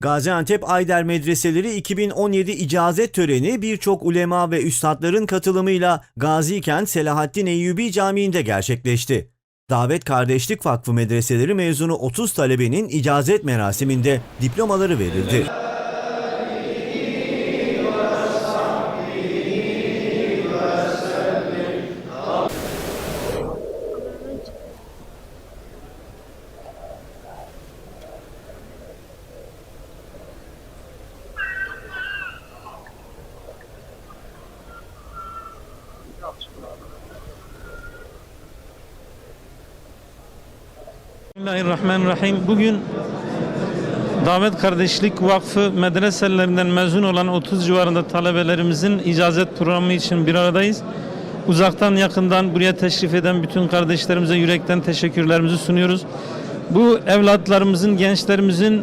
Gaziantep Ayder Medreseleri 2017 icazet töreni birçok ulema ve üstadların katılımıyla Gazikent Selahaddin Eyyubi Camii'nde gerçekleşti. Davet Kardeşlik Vakfı medreseleri mezunu 30 talebenin icazet merasiminde diplomaları verildi. Bismillahirrahmanirrahim. Bugün Davet Kardeşlik Vakfı medreselerinden mezun olan 30 civarında talebelerimizin icazet programı için bir aradayız. Uzaktan yakından buraya teşrif eden bütün kardeşlerimize yürekten teşekkürlerimizi sunuyoruz. Bu evlatlarımızın, gençlerimizin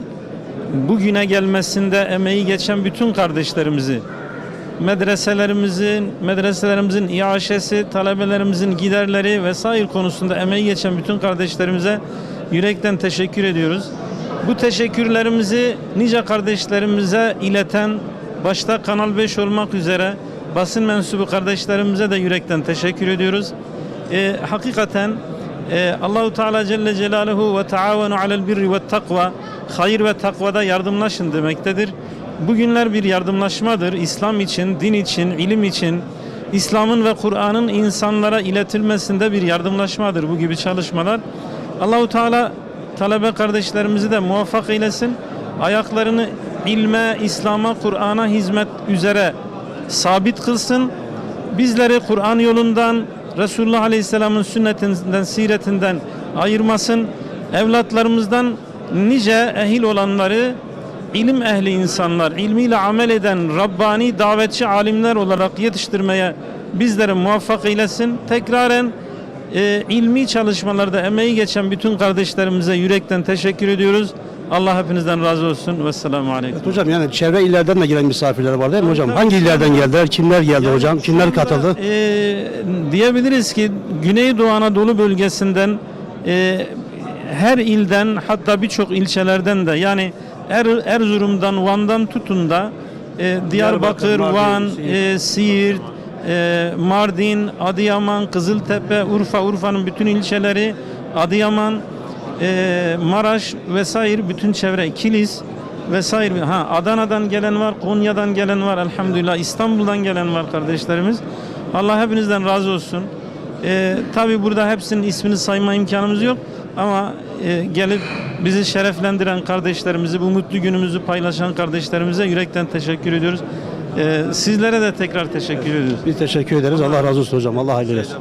bugüne gelmesinde emeği geçen bütün kardeşlerimizi, medreselerimizin, medreselerimizin iaşesi, talebelerimizin giderleri vesaire konusunda emeği geçen bütün kardeşlerimize yürekten teşekkür ediyoruz. Bu teşekkürlerimizi nice kardeşlerimize ileten, başta Kanal 5 olmak üzere basın mensubu kardeşlerimize de yürekten teşekkür ediyoruz. Ee, hakikaten e, Allahu Teala Celle Celaluhu ve taavenu alel birri ve takva hayır ve takvada yardımlaşın demektedir. Bugünler bir yardımlaşmadır. İslam için, din için, ilim için, İslam'ın ve Kur'an'ın insanlara iletilmesinde bir yardımlaşmadır bu gibi çalışmalar. Allahu Teala talebe kardeşlerimizi de muvaffak eylesin. Ayaklarını ilme, İslam'a, Kur'an'a hizmet üzere sabit kılsın. Bizleri Kur'an yolundan, Resulullah Aleyhisselam'ın sünnetinden, siretinden ayırmasın. Evlatlarımızdan nice ehil olanları ilim ehli insanlar, ilmiyle amel eden Rabbani davetçi alimler olarak yetiştirmeye bizleri muvaffak eylesin. Tekraren e, ilmi çalışmalarda emeği geçen bütün kardeşlerimize yürekten teşekkür ediyoruz. Allah hepinizden razı olsun. Vesselamu aleyküm. Hocam yani çevre illerden de gelen misafirler var değil mi hocam? Hangi illerden geldiler? Kimler geldi hocam? Kimler katıldı? E, diyebiliriz ki Güneydoğu Anadolu bölgesinden e, her ilden hatta birçok ilçelerden de yani er, Erzurum'dan Van'dan tutun da e, Diyarbakır, Mardin, Van, e, Siirt, e, Mardin, Adıyaman, Kızıltepe, Urfa, Urfa'nın bütün ilçeleri, Adıyaman, e, Maraş vesaire bütün çevre, Kilis vesaire. Ha Adana'dan gelen var, Konya'dan gelen var elhamdülillah. İstanbul'dan gelen var kardeşlerimiz. Allah hepinizden razı olsun. E, Tabi burada hepsinin ismini sayma imkanımız yok ama e, gelip bizi şereflendiren kardeşlerimizi, bu mutlu günümüzü paylaşan kardeşlerimize yürekten teşekkür ediyoruz. E, sizlere de tekrar teşekkür ediyoruz. Biz teşekkür ederiz. Allah razı olsun hocam. Allah hayırlı etsin.